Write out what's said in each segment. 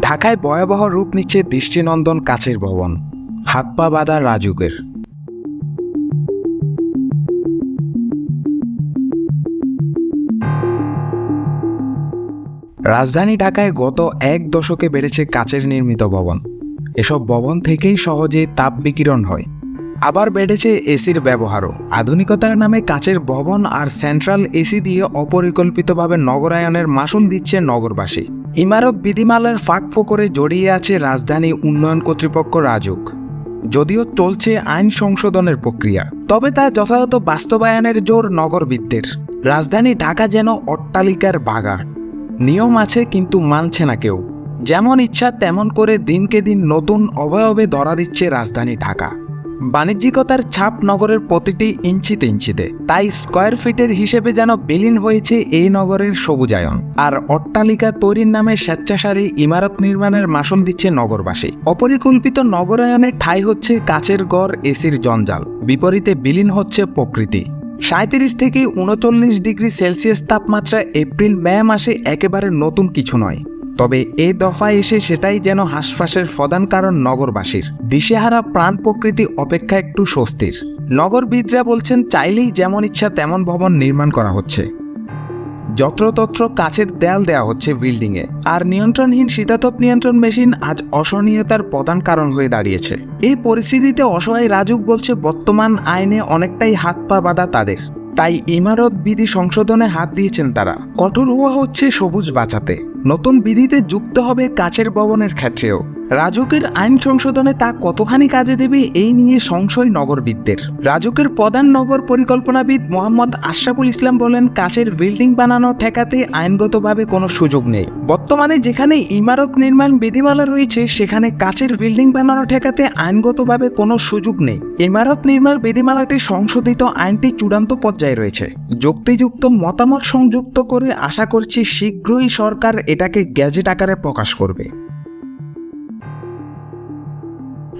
ঢাকায় ভয়াবহ রূপ নিচ্ছে দৃষ্টিনন্দন কাছের ভবন হাত পা রাজুকের। রাজধানী ঢাকায় গত এক দশকে বেড়েছে কাচের নির্মিত ভবন। এসব ভবন থেকেই সহজে তাপ বিকিরণ হয়। আবার বেড়েছে এসির ব্যবহারও। আধুনিকতার নামে কাচের ভবন আর সেন্ট্রাল এসি দিয়ে অপরিকল্পিতভাবে নগরায়নের মাসুল দিচ্ছে নগরবাসী। ইমারত বিধিমালার ফাঁক ফোকরে জড়িয়ে আছে রাজধানী উন্নয়ন কর্তৃপক্ষ রাজুক। যদিও চলছে আইন সংশোধনের প্রক্রিয়া, তবে তা যথাযথ বাস্তবায়নের জোর নগরবিদদের। রাজধানী ঢাকা যেন অট্টালিকার বাগা নিয়ম আছে কিন্তু মানছে না কেউ। যেমন ইচ্ছা তেমন করে দিনকে দিন নতুন অবয়বে ধরা দিচ্ছে রাজধানী ঢাকা। বাণিজ্যিকতার ছাপ নগরের প্রতিটি ইঞ্চিতে ইঞ্চিতে। তাই স্কোয়ার ফিটের হিসেবে যেন বিলীন হয়েছে এই নগরের সবুজায়ন। আর অট্টালিকা তৈরির নামে স্বেচ্ছাসারী ইমারত নির্মাণের মাসুল দিচ্ছে নগরবাসী। অপরিকল্পিত নগরায়নের ঠাই হচ্ছে কাচের গড়, এসির জঞ্জাল। বিপরীতে বিলীন হচ্ছে প্রকৃতি। সাঁত্রিশ থেকে উনচল্লিশ ডিগ্রি সেলসিয়াস তাপমাত্রা এপ্রিল, মে মাসে একেবারে নতুন কিছু নয়। তবে এ দফায় এসে সেটাই যেন হাসফাসের প্রধান কারণ নগরবাসীর। দিশেহারা প্রাণ প্রকৃতি অপেক্ষা একটু স্বস্তির। নগরবিদরা বলছেন, চাইলেই যেমন ইচ্ছা তেমন ভবন নির্মাণ করা হচ্ছে। যত্রতত্র কাচের দেয়াল দেওয়া হচ্ছে বিল্ডিংয়ে। আর নিয়ন্ত্রণহীন শীতাতপ নিয়ন্ত্রণ মেশিন আজ অসহনীয়তার প্রধান কারণ হয়ে দাঁড়িয়েছে। এই পরিস্থিতিতে অসহায় রাজুক বলছে, বর্তমান আইনে অনেকটাই হাত পা বাঁধা তাদের। তাই ইমারত বিধি সংশোধনে হাত দিয়েছেন তারা। কঠোর হওয়া হচ্ছে সবুজ বাঁচাতে। নতুন বিধিতে যুক্ত হবে কাচের ভবনের ক্ষেত্রেও। রাজুকের আইন সংশোধনে তা কতখানি কাজে দেবে এই নিয়ে সংশয় নগরবিদদের। রাজুকের প্রধান নগর পরিকল্পনাবিদ মোহাম্মদ আশরাফুল ইসলাম বলেন, কাচের বিল্ডিং বানানো ঠেকাতে আইনগতভাবে কোনো সুযোগ নেই। বর্তমানে যেখানে ইমারত নির্মাণ বিধিমালা রয়েছে, সেখানে কাচের বিল্ডিং বানানো ঠেকাতে আইনগতভাবে কোনো সুযোগ নেই। ইমারত নির্মাণ বিধিমালাটি সংশোধিত আইনটি চূড়ান্ত পর্যায়ে রয়েছে। যুক্তিযুক্ত মতামত সংযুক্ত করে আশা করছি শীঘ্রই সরকার এটাকে গ্যাজেট আকারে প্রকাশ করবে।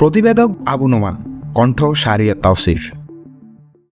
প্রতিবেদক আবু নোমান কণ্ঠ সারিয়া তাওসিফ।